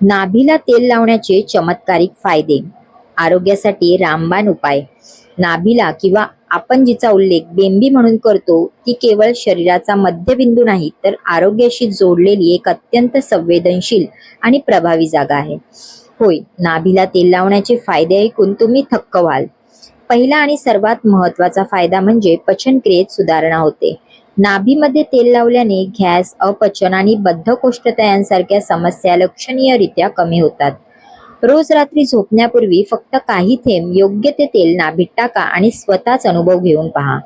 नाभीला तेल लावण्याचे चमत्कारिक फायदे. आरोग्यासाठी रामबाण उपाय. नाभीला किंवा आपण जिचा उल्लेख बेंबी म्हणून करतो ती केवळ शरीराचा मध्यबिंदू नाही तर आरोग्याशी जोडलेली एक अत्यंत संवेदनशील आणि प्रभावी जागा आहे. होय नाभीला तेल लावण्याचे फायदे ऐकून तुम्ही थक्क व्हाल. पहिला आणि सर्वात महत्त्वाचा फायदा म्हणजे पचनक्रियेत सुधारणा होते. नाभीमध्ये तेल लावल्याने गॅस अपचन आणि बद्धकोष्ठता यांसारख्या समस्या लक्षणीयरित्या कमी होतात. रोज रात्री झोपण्यापूर्वी फक्त काही थेंब योग्य ते तेल नाभीत टाका आणि स्वतःच अनुभव घेऊन पहा.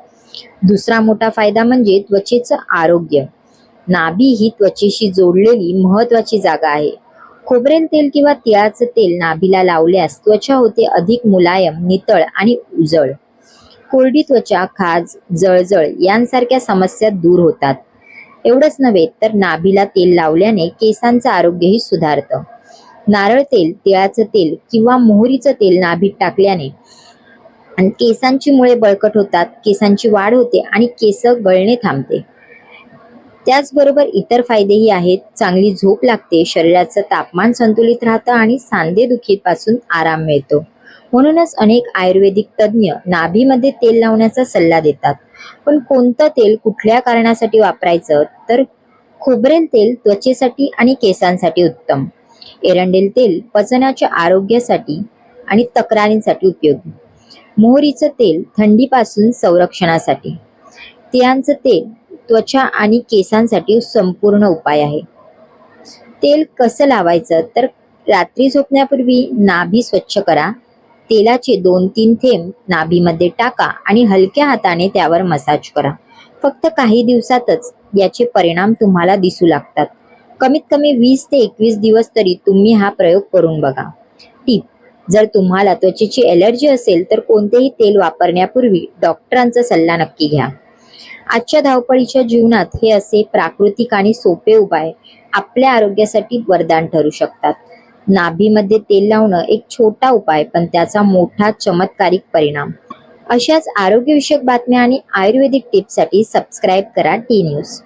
दुसरा मोठा फायदा म्हणजे त्वचेचं आरोग्य. नाभी ही त्वचेशी जोडलेली महत्वाची जागा आहे. खोबरेल तेल किंवा तिळाचं तेल नाभीला लावल्यास त्वचा होते अधिक मुलायम नितळ आणि उजळ. कोरडी त्वचा खाज जळजळ यांसारख्या समस्या दूर होतात. एवढंच नव्हे तर नाभीला तेल लावल्याने केसांचं आरोग्यही सुधारतं. नारळ तेल तिळाचं तेल किंवा मोहरीचं तेल नाभीत टाकल्याने आणि केसांची मुळे बळकट होतात केसांची वाढ होते आणि केस गळणे थांबते. त्याचबरोबर इतर फायदेही आहेत. चांगली झोप लागते शरीराचं तापमान संतुलित राहतं आणि सांधेदुखीपासून आराम मिळतो. म्हणूनच अनेक आयुर्वेदिक तज्ज्ञ नाभीमध्ये तेल लावण्याचा सल्ला देतात. पण कोणतं तेल कुठल्या कारणासाठी वापरायचं? तर खोबरेल तेल त्वचेसाठी आणि केसांसाठी उत्तम. एरंडेल तेल पचनाच्या आरोग्यासाठी आणि तक्रारींसाठी उपयोगी. मोहरीचं तेल थंडीपासून संरक्षणासाठी. तिळांचं तेल त्वचा आणि केसांसाठी संपूर्ण उपाय आहे. तेल कसं लावायचं? तर रात्री झोपण्यापूर्वी नाभी स्वच्छ करा. तेलाचे दोन तीन थेंब नाभीमध्ये टाका आणि हलक्या हाताने त्यावर मसाज करा. फक्त काही दिवसातच याचे परिणाम तुम्हाला दिसू लागतात. कमीत कमी वीस ते एकवीस दिवस तरी तुम्ही हा प्रयोग करून बघा. टीप जर तुम्हाला त्वचेची एलर्जी असेल तर कोणतेही तेल वापरण्यापूर्वी डॉक्टरांचा सल्ला नक्की घ्या. आजच्या धावपळीच्या जीवनात हे असे प्राकृतिक आणि सोपे उपाय आपल्या आरोग्यासाठी वरदान ठरू शकतात. नाभीमध्ये तेल लावणं एक छोटा उपाय पण त्याचा मोठा चमत्कारिक परिणाम. अशाच आरोग्यविषयक बातम्या आणि आयुर्वेदिक टिप्ससाठी सबस्क्राईब करा टी न्यूज